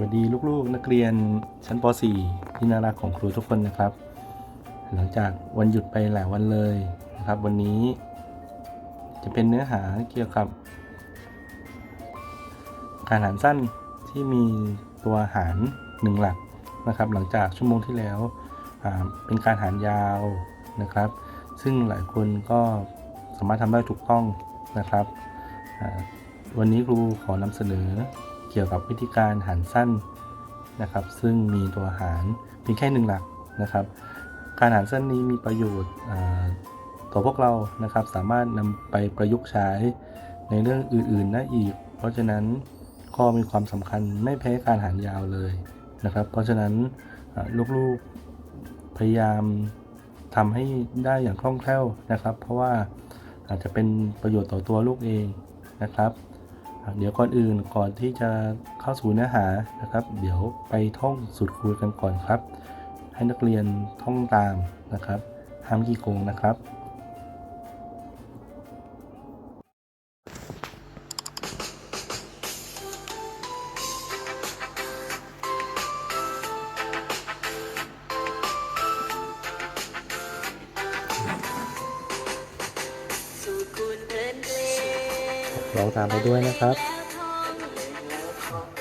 วัสดีลูกๆ นักเรียนชั้นป .4 ที่น่ารักของครูทุกคนนะครับ หลังจากวันหยุดไปหลายวันเลยนะครับ วันนี้จะเป็นเนื้อหาเกี่ยวกับ การหารสั้นที่มีตัวหารหนึ่งหลักนะครับ หลังจากชั่วโมงที่แล้วเป็นการหารยาวนะครับ ซึ่งหลายคนก็สามารถทำได้ถูกต้องนะครับ วันนี้ครูขอนำเสนอ กี่ยวกับวิธีการหารสั้นนะครับ ซึ่งมีตัวหารเพียงแค่หนึ่งหลักนะครับ การหารสั้นนี้มีประโยชน์ต่อพวกเรานะครับ สามารถนำไปประยุกต์ใช้ในเรื่องอื่นๆได้อีก เพราะฉะนั้นก็มีความสำคัญไม่แพ้การหารยาวเลยนะครับ เพราะฉะนั้นลูกๆพยายามทำให้ได้อย่างคล่องแคล่วนะครับ เพราะว่าอาจจะเป็นประโยชน์ต่อตัวลูกเองนะครับ เดี๋ยวก่อนอื่นก่อนที่จะเข้าสู่เนื้อหานะครับ เดี๋ยวไปท่องสูตรคูณกันก่อนครับ ให้นักเรียนท่องตามนะครับห้ามกี่โกงนะครับ ลองตามไปด้วยนะครับ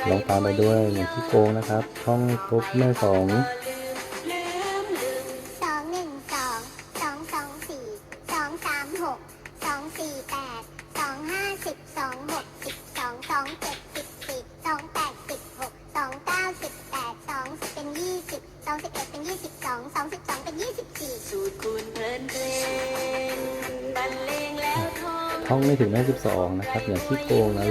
ลองตามไปด้วยอย่างที่โกงนะครับท่องทบแม่สอง นะครับอย่างที่โกงนะ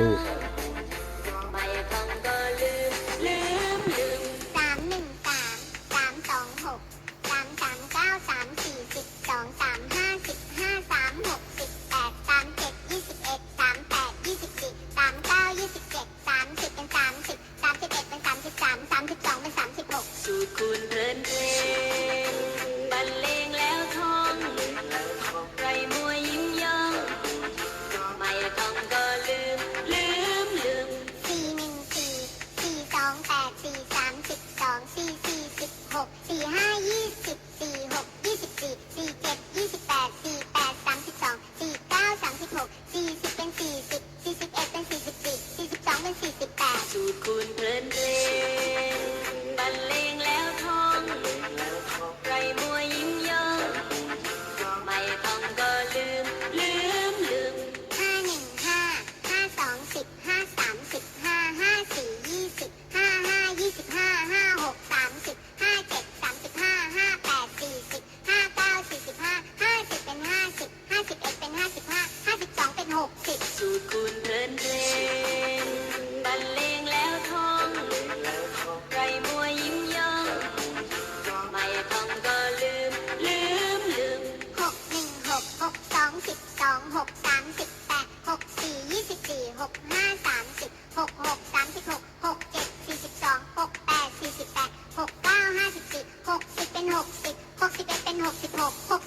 Oh,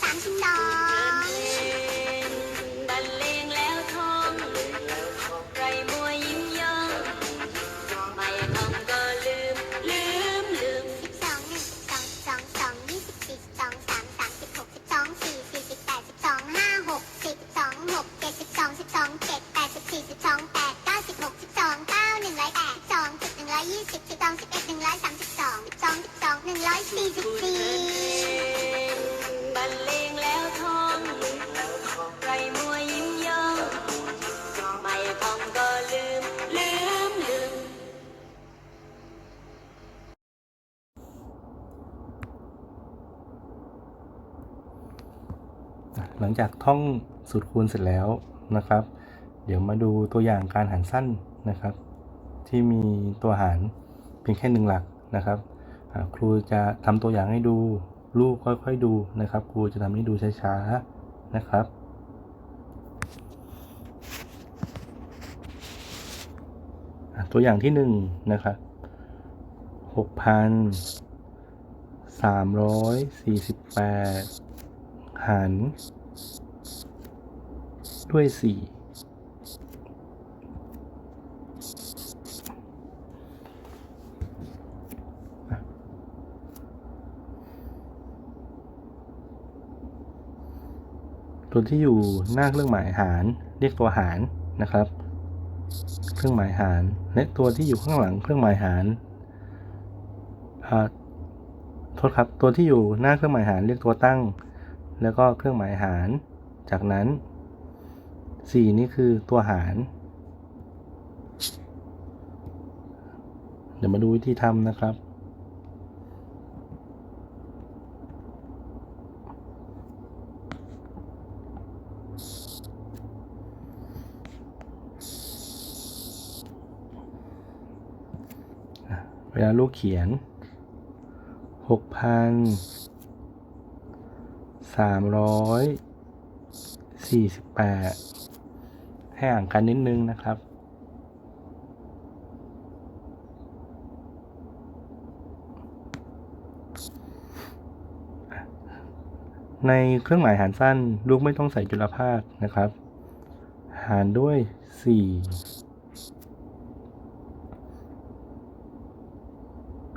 สองหนึ่ง หลังจากท่องสูตรคูณเสร็จแล้วนะครับ เดี๋ยวมาดูตัวอย่างการหารสั้นนะครับ ที่มีตัวหารเพียงแค่หนึ่งหลักนะครับครูจะทำตัวอย่างให้ดูลูกค่อยๆดูนะครับ ครูจะทำให้ดูช้าๆนะครับตัวอย่างที่หนึ่งนะครับหกพันสามร้อยสี่สิบแปดหาร ด้วยสี่ตัวที่อยู่หน้าเครื่องหมายหาร เรียกตัวหารนะครับ เครื่องหมายหาร และตัวที่อยู่ข้างหลังเครื่องหมายหารโทษครับ ตัวที่อยู่หน้าเครื่องหมายหารเรียกตัวตั้ง แล้วก็เครื่องหมายหาร จากนั้น 4นี่คือตัวหาร เดี๋ยวมาดูวิธีทำนะครับ เวลาลูกเขียนหกพันสามร้อยสี่สิบแปด ให้อ่านกันนิดนึงนะครับ ในเครื่องหมายหารสั้น ลูกไม่ต้องใส่จุลภาคนะครับ หารด้วย 4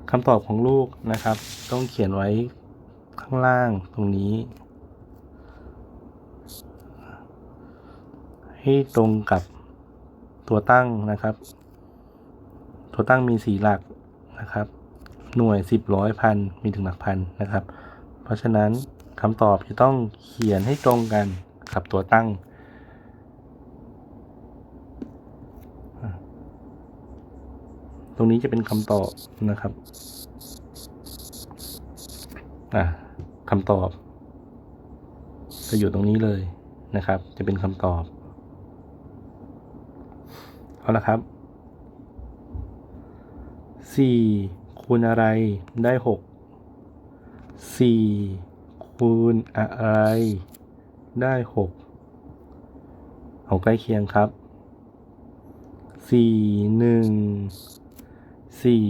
คำตอบของลูกนะครับ ต้องเขียนไว้ข้างล่างตรงนี้ ให้ตรงกับตัวตั้งนะครับ ตัวตั้งมีสี่หลักนะครับ หน่วยสิบร้อยพันมีถึงหลักพันนะครับ เพราะฉะนั้นคำตอบจะต้องเขียนให้ตรงกันกับตัวตั้งตรงนี้จะเป็นคำตอบนะครับอะคำตอบ จะอยู่ตรงนี้เลยนะครับ จะเป็นคำตอบ เอาละครับสี่คูณอะไรได้หกสี่คูณอะไรได้หกเอาใกล้เคียงครับสี่หนึ่งสี่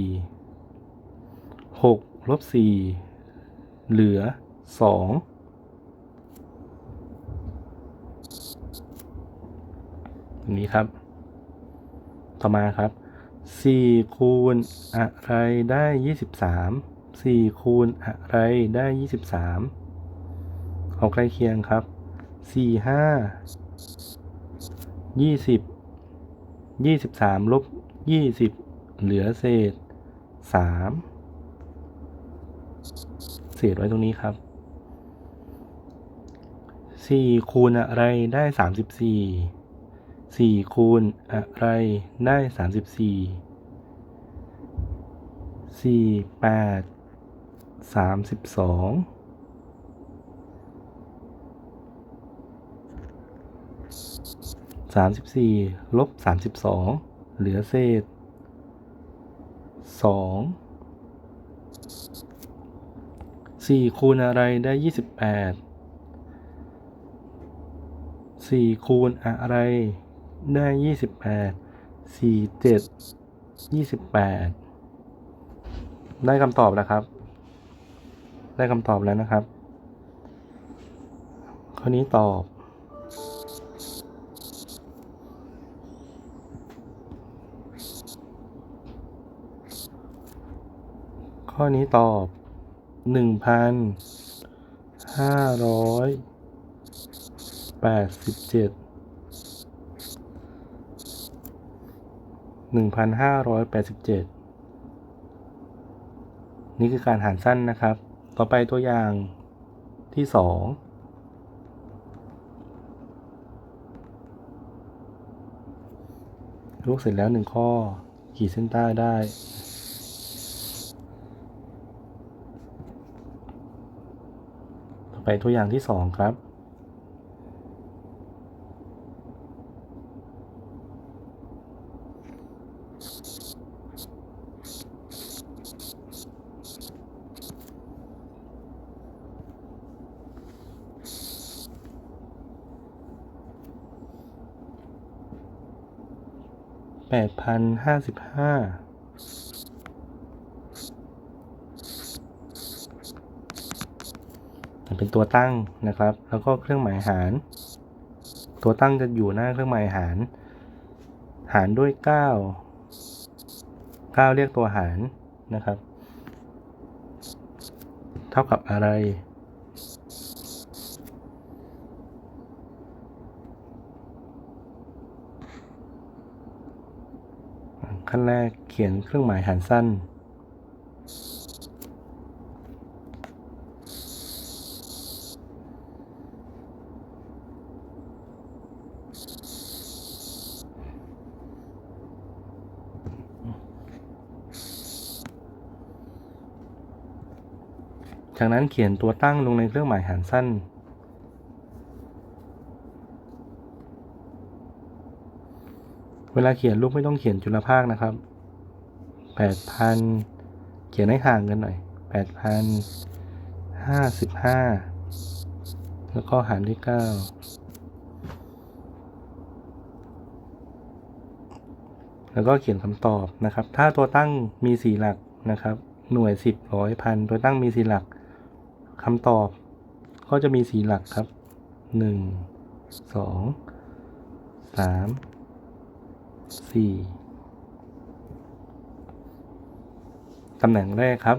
หกลบสี่เหลือสองนี้ครับ ต่อมาครับสี่คูณอะไรได้ยี่สิบสามสี่คูณอะไรได้ยี่สิบสามเอาใกล้เคียงครับสี่ห้ายี่สิบยี่สิบสามลบยี่สิบเหลือเศษสามเศษไว้ตรงนี้ครับสี่คูณอะไรได้สาม สี่คูณอะไรได้สามสิบสี่สี่แปดสามสิบสองสามสิบสี่ลบสามสิบสองเหลือเศษสองสี่คูณอะไรได้ยี่สิบแปดสี่คูณอะไร ได้ยี่สิบแปดสี่เจ็ดยี่สิบแปดได้คำตอบแล้วครับ ได้คำตอบแล้วนะครับข้อนี้ตอบข้อนี้ตอบหนึ่งพันห้าร้อยแปดสิบเจ็ด หนึ่งพันห้าร้อยแปดสิบเจ็ดนี่คือการหารสั้นนะครับ ต่อไปตัวอย่างที่สองลูกเสร็จแล้วหนึ่งข้อ ขีดเส้นใต้ได้ต่อไปตัวอย่างที่สองครับ แปดพันห้าสิบห้าเป็นตัวตั้งนะครับ แล้วก็เครื่องหมายหาร ตัวตั้งจะอยู่หน้าเครื่องหมายหาร หารด้วย 9 9 เรียกตัวหารนะครับ เท่ากับอะไร ขั้นแรกเขียนเครื่องหมายหารสั้น จากนั้นเขียนตัวตั้งลงในเครื่องหมายหารสั้น เวลาเขียนรูปไม่ต้องเขียนจุลภาคนะครับแปดพันเขียนให้ห่างกันหน่อยแปดพันห้าสิบห้าแล้วก็หารด้วยเก้าแล้วก็เขียนคำตอบนะครับ ถ้าตัวตั้งมีสี่หลักนะครับหน่วยสิบร้อยพันตัวตั้งมีสี่หลัก คำตอบก็จะมีสี่หลักครับหนึ่งสองสามสี่ตำแหน่งแรกครับ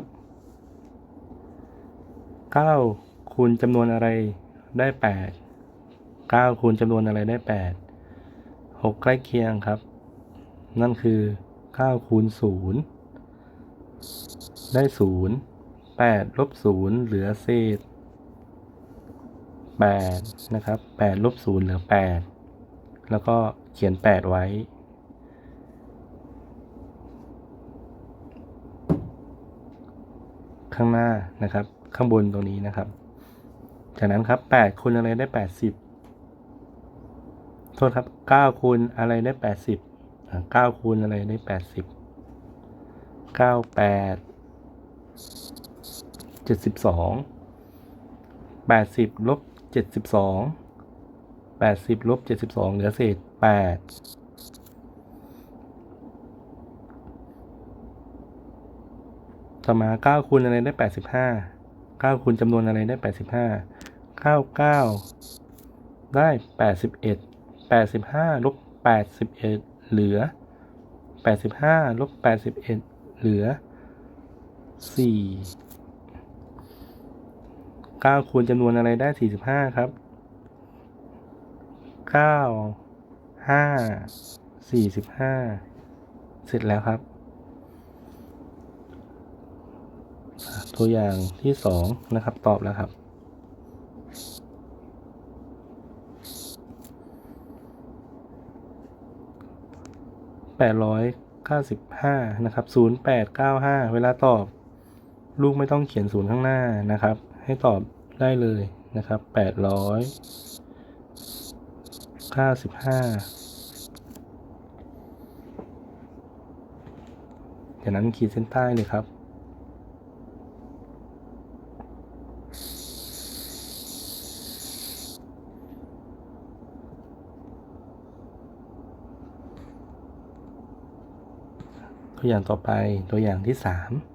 เก้าคูณจำนวนอะไรได้แปดเก้าคูณจำนวนอะไรได้แปดหกใกล้เคียงครับ นั่นคือเก้าคูณศูนย์ได้ศู นย์แปดลบศูนย์เหลือเศษแปดนะครับแปดลบศูนย์เหลือแปดแล้วก็เขียนแปดไว้ ข้างหน้านะครับ ข้างบนตรงนี้นะครับ จากนั้นครับแปดคูณอะไรได้แปดสิบโทษครับเก้าคูณอะไรได้แปดสิบเก้าคูณอะไรได้แป ดสิบเจ็ดสิบสองแปดสิบลบเจ็ดสิบสองแปดสิบลบเจ็ดสิบสองเหลือเศษแปดต่อมาเก้าคูณอะไรได้แปดสิบห้าเก้าคูณจำนวนอะไรได้แปดสิบห้าเก้าเก้าได้แปดสิบเอ็ดแปดสิบห้าลบแปดสิบเอ็ดเหลือแปดสิบห้าลบแปดสิบเอ็ดเหลือสี่ เก้าคูณจำนวนอะไรได้สี่สิบห้าครับเก้าห้าสี่สิบห้าเสร็จแล้วครับ ตัวอย่างที่สองนะครับ ตอบแล้วครับแปดร้อยเก้าสิบห้านะครับศูนย์แปดเก้าห้าเวลาตอบ ลูกไม่ต้องเขียนศูนย์ข้างหน้านะครับ ให้ตอบได้เลยนะครับ 800 ค่า 15จากนั้นขีดเส้นใต้เลยครับ ตัวอย่างต่อไปตัวอย่างที่ 3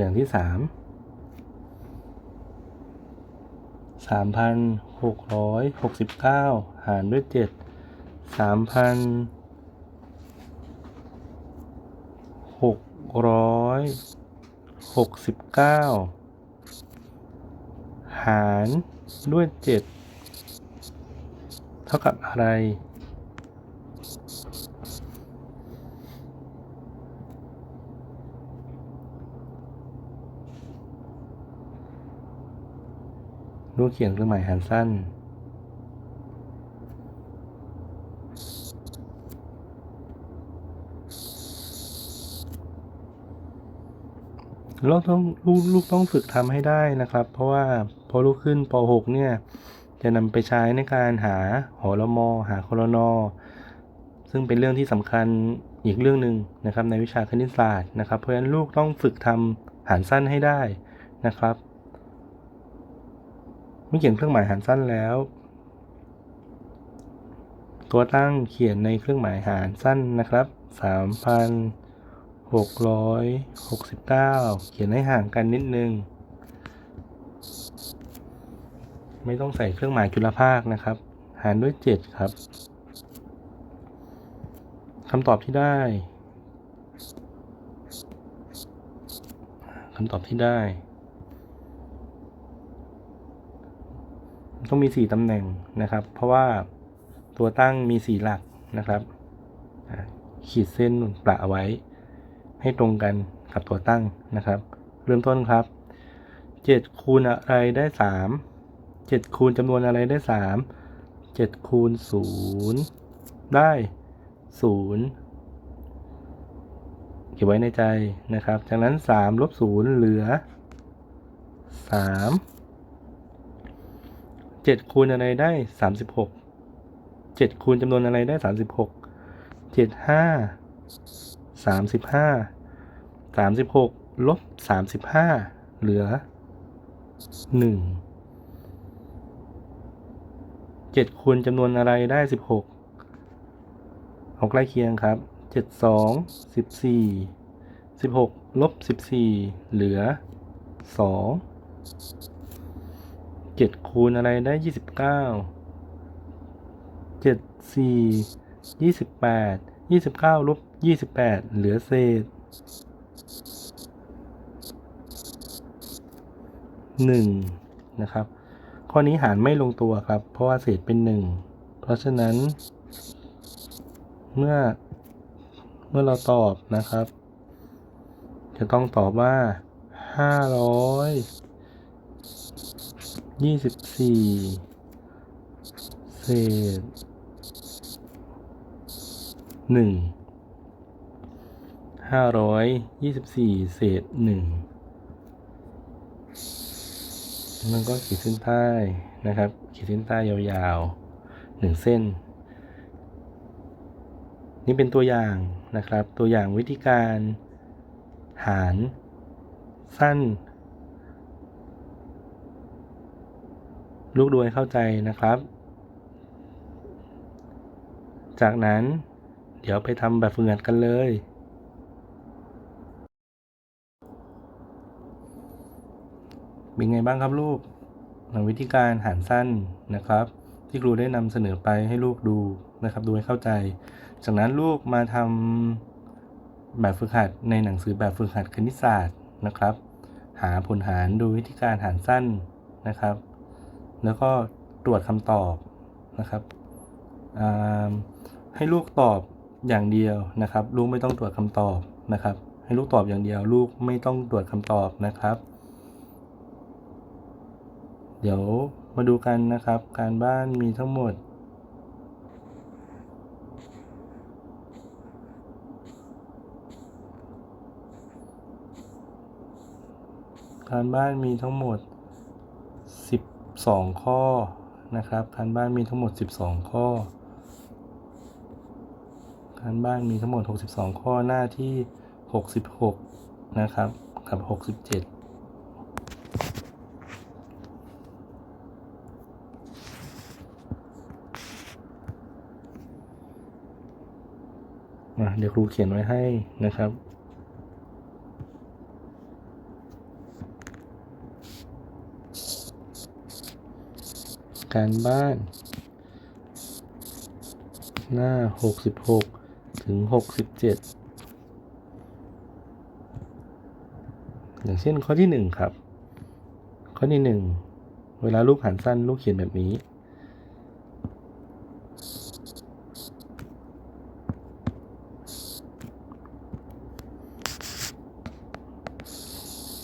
ตัวอย่างที่สามสามพันหกร้อยหกสิบเก้าหารด้วยเจ็ดสามพันหกร้อยหกสิบเก้าหารด้วยเจ็ดเท่ากับอะไร รูปเขียนเครื่องหมายหารสั้น ลูกต้องลูกลูกต้องฝึกทำให้ได้นะครับ เพราะว่าพอลูกขึ้นป .6 เนี่ย จะนำไปใช้ในการหาหอรมอหาคลนอซึ่งเป็นเรื่องที่สำคัญอีกเรื่องหนึ่งนะครับในวิชาคณิตศาสตร์นะครับ เพราะฉะนั้นลูกต้องฝึกทำหารสั้นให้ได้นะครับ เมื่อเขียนเครื่องหมายหารสั้นแล้ว ตัวตั้งเขียนในเครื่องหมายหารสั้นนะครับ 3,669 เขียนให้ห่างกันนิดนึง ไม่ต้องใส่เครื่องหมายจุลภาคนะครับ หารด้วย 7 ครับคำตอบที่ได้คำตอบที่ได้ ต้องมี 4 ตำแหน่งนะครับ เพราะว่าตัวตั้งมี 4 หลักนะครับขีดเส้นประเอาไว้ ให้ตรงกันกับตัวตั้งนะครับ เริ่มต้นครับ 7 คูณอะไรได้ 3 7 คูณจำนวนอะไรได้ 3 7 คูณ 0 ได้ 0 เก็บไว้ในใจนะครับ จากนั้น 3 ลบ 0 เหลือ 3 เจ็ดคูณอะไรได้สามสิบหกเจ็ดคูณจำนวนอะไรได้สามสิบหกเจ็ดห้าสามสิบห้าสามสิบหกลบสามสิบห้าเหลือหนึ่งเจ็ดคูณจำนวนอะไรได้สิบหกเอาใกล้เคียงครับเจ็ดสองสิบสี่สิบหกลบสิบสี่เหลือสอง เจ็ดคูณอะไรได้ยี่สิบเก้าเจ็ดสี่ยี่สิบแปดยี่สิบเก้าลบยี่สิบแปดเหลือเศษหนึ่งนะครับ ข้อนี้หารไม่ลงตัวครับ เพราะว่าเศษเป็นหนึ่งเพราะฉะนั้น เมื่อเมื่อเราตอบนะครับ จะต้องตอบว่าห้าร้อย ยี่สิบสี่เศษหนึ่งห้าร้อยยี่สิบสี่เศษหนึ่งแล้วก็ขีดเส้นใต้นะครับ ขีดเส้นใต้ยาวๆหนึ่งเส้น นี่เป็นตัวอย่างนะครับ ตัวอย่างวิธีการ หารสั้น ลูกดูให้เข้าใจนะครับ จากนั้นเดี๋ยวไปทำแบบฝึกหัดกันเลย เป็นไงบ้างครับลูกหลังวิธีการหารสั้นนะครับ ที่ครูได้นำเสนอไปให้ลูกดูนะครับ ดูให้เข้าใจ จากนั้นลูกมาทำแบบฝึกหัดในหนังสือแบบฝึกหัดคณิตศาสตร์นะครับ หาผลหารดูวิธีการหารสั้นนะครับ แล้วก็ตรวจคำตอบนะครับให้ลูกตอบอย่างเดียวนะครับ ลูกไม่ต้องตรวจคำตอบนะครับ ให้ลูกตอบอย่างเดียว ลูกไม่ต้องตรวจคำตอบนะครับ เดี๋ยวมาดูกันนะครับ การบ้านมีทั้งหมด การบ้านมีทั้งหมด 12 ข้อนะครับการบ้านมีทั้งหมด 12 ข้อการบ้านมีทั้งหมด 62 ข้อหน้าที่ 66 นะครับ กับ 67เดี๋ยวครูเขียนไว้ให้นะครับ การบ้าน หน้า 66 ถึง 67 อย่างเช่นข้อที่ 1 ครับ ข้อที่ 1 เวลาลูกหันสั้นลูกเขียนแบบนี้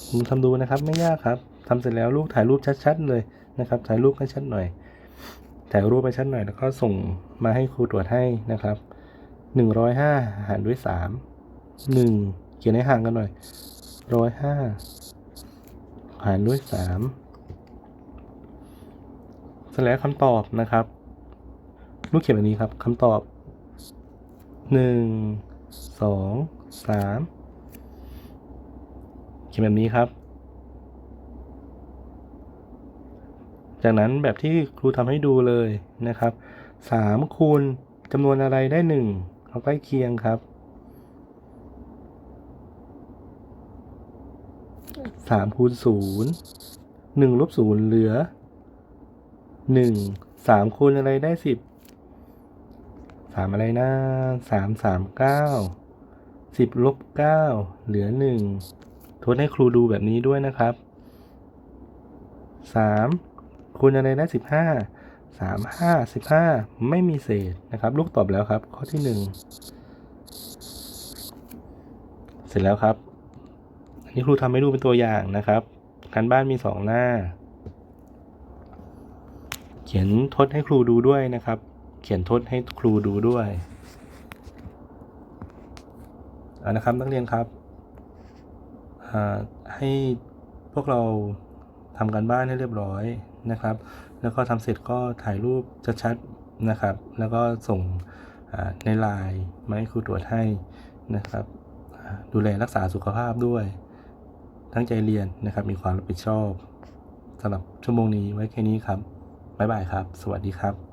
ผมทำดูนะครับไม่ยากครับทำเสร็จแล้วลูกถ่ายรูปชัด ๆ เลย นะครับถ่ายรูปให้ชัดหน่อยถ่ายรูปไปชัดหน่อยแล้วก็ส่งมาให้ครูตรวจให้นะครับหนึ่งร้อยห้าหารด้วยสามหนึ่งเขียนให้ห่างกันหน่อยร้อยห้าหารด้วยสามเสร็จแล้วคำตอบนะครับลูกเขียนแบบนี้ครับคำตอบหนึ่งสองสามเขียนแบบนี้ครับ จากนั้นแบบที่ครูทำให้ดูเลยนะครับสามคูณจำนวนอะไรได้หนึ่งเอาใกล้เคียงครับสามคูณศูนย์หนึ่งลบศูนย์เหลือหนึ่งสามคูณอะไรได้สิบสามอะไรนะสามสามเก้าสิบลบเก้าเหลือหนึ่งทดให้ครูดูแบบนี้ด้วยนะครับสาม คูณอะไรได้สิบห้าสามห้าสิบห้าไม่มีเศษนะครับ ลูกตอบแล้วครับ ข้อที่หนึ่งเสร็จแล้วครับอันนี้ครูทำให้ดูเป็นตัวอย่างนะครับการบ้านมีสองหน้า เขียนทดให้ครูดูด้วยนะครับ เขียนทดให้ครูดูด้วยเอานะครับนักเรียนครับให้พวกเรา ทำการบ้านให้เรียบร้อยนะครับ แล้วก็ทำเสร็จก็ถ่ายรูปชัดๆนะครับ แล้วก็ส่งในไลน์มาให้ครูตรวจให้นะครับ ดูแลรักษาสุขภาพด้วยตั้งใจเรียนนะครับ มีความรับผิดชอบสำหรับชั่วโมงนี้ไว้แค่นี้ครับ บ๊ายบายครับ สวัสดีครับ